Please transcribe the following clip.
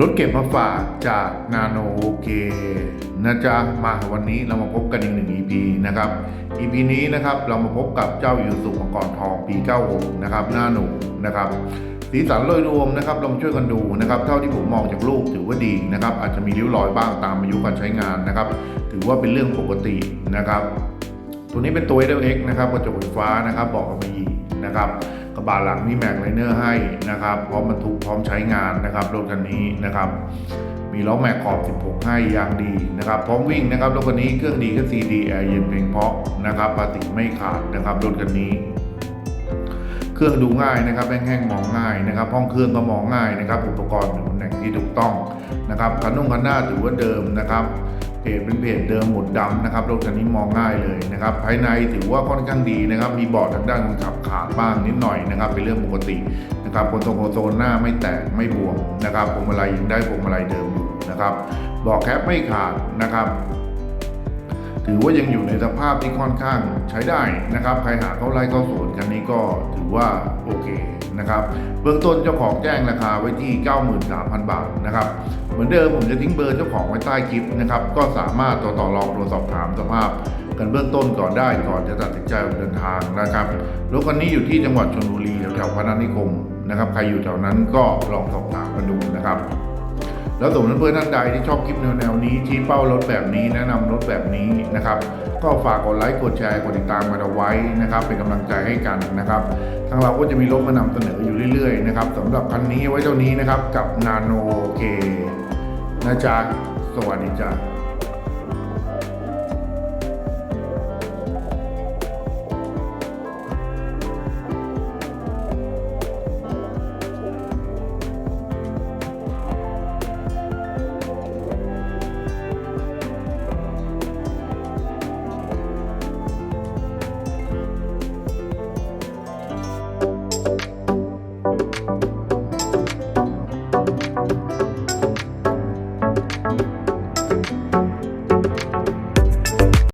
รถเก็บมาฝากจากนาโนโอเคนะจ๊ะมาวันนี้เรามาพบกันอีกหนึ่ง EP นะครับ EP นี้นะครับเรามาพบกับเจ้ายูสุมังกรทองปี 96 นะครับหน้าหนูนะครับสีสันโดยรวมนะครับเรามาช่วยกันดูนะครับ เท่าที่ผมมองจากรูปถือว่าดีนะครับ อาจจะมีริ้วรอยบ้างตามอายุการใช้งานนะครับ ถือว่าเป็นเรื่องปกตินะครับ ตัวนี้เป็นตัว LX นะครับกระจกไฟฟ้านะครับเบอกกับมีนะครับ กระบะหลังมีแม็กไลเนอร์ให้นะครับพร้อมบรรทุกพร้อมใช้งานนะครับรถคันนี้นะครับมีล้อแม็กขอบ 16 ให้ยางดีนะครับพร้อมวิ่งนะครับรถคันนี้เครื่องดีก็ CD แอร์เย็นเพลงเพาะนะครับปาติไม่ขาดนะครับรถคันนี้ เครื่องดูง่ายนะครับแห้งๆมองง่ายนะครับห้องเครื่องก็มองง่ายนะครับ อุปกรณ์อยู่ตำแหน่งที่ถูกต้องนะครับคันนุ่งคันหน้าถือว่าเดิมนะครับเพจเป็นเพจเดิมหมดดำนะครับรถคันนี้มองง่ายเลยนะครับ ภายในถือว่าค่อนข้างดีนะครับ มีเบาะทางด้านคนขับขาดบ้างนิดหน่อยนะครับ เป็นเรื่องปกตินะครับคนโซลคนโซลหน้าไม่แตกไม่บวมนะครับพวงมาลัยยังได้พวงมาลัยเดิมอยู่นะครับเบาะแคปไม่ขาดนะครับ ถือว่ายังอยู่ในสภาพที่ค่อนข้างใช้ได้นะครับ ใครหาเข้าไล่เข้าสวนกันนี้ก็ถือว่าโอเคนะครับ เบื้องต้นเจ้าของแจ้งราคาไว้ที่ 93,000 บาทนะครับ เหมือนเดิมผมจะทิ้งเบอร์เจ้าของไว้ใต้คลิปนะครับ ก็สามารถต่อต่อรองตรวจสอบถามสภาพกันเบื้องต้นก่อนได้ก่อนจะตัดสินใจออกเดินทางนะครับรถคันนี้อยู่ที่จังหวัดชลบุรีแถวๆพนัสนิคมนะครับ ใครอยู่แถวนั้นก็ลองสอบถามกันดูนะครับ แล้วสมมติเพื่อนท่านใดที่ชอบคลิปแนวๆนี้ชี้เป้ารถแบบนี้แนะนำรถแบบนี้นะครับ ก็ฝากกดไลค์กดแชร์กดติดตามกันเอาไว้นะครับ เป็นกำลังใจให้กันนะครับทางเราก็จะมีรถมานำเสนออยู่เรื่อยๆนะครับสำหรับคันนี้ไว้เท่านี้นะครับกับนาโนเคนะจ๊ะสวัสดีจ้ะ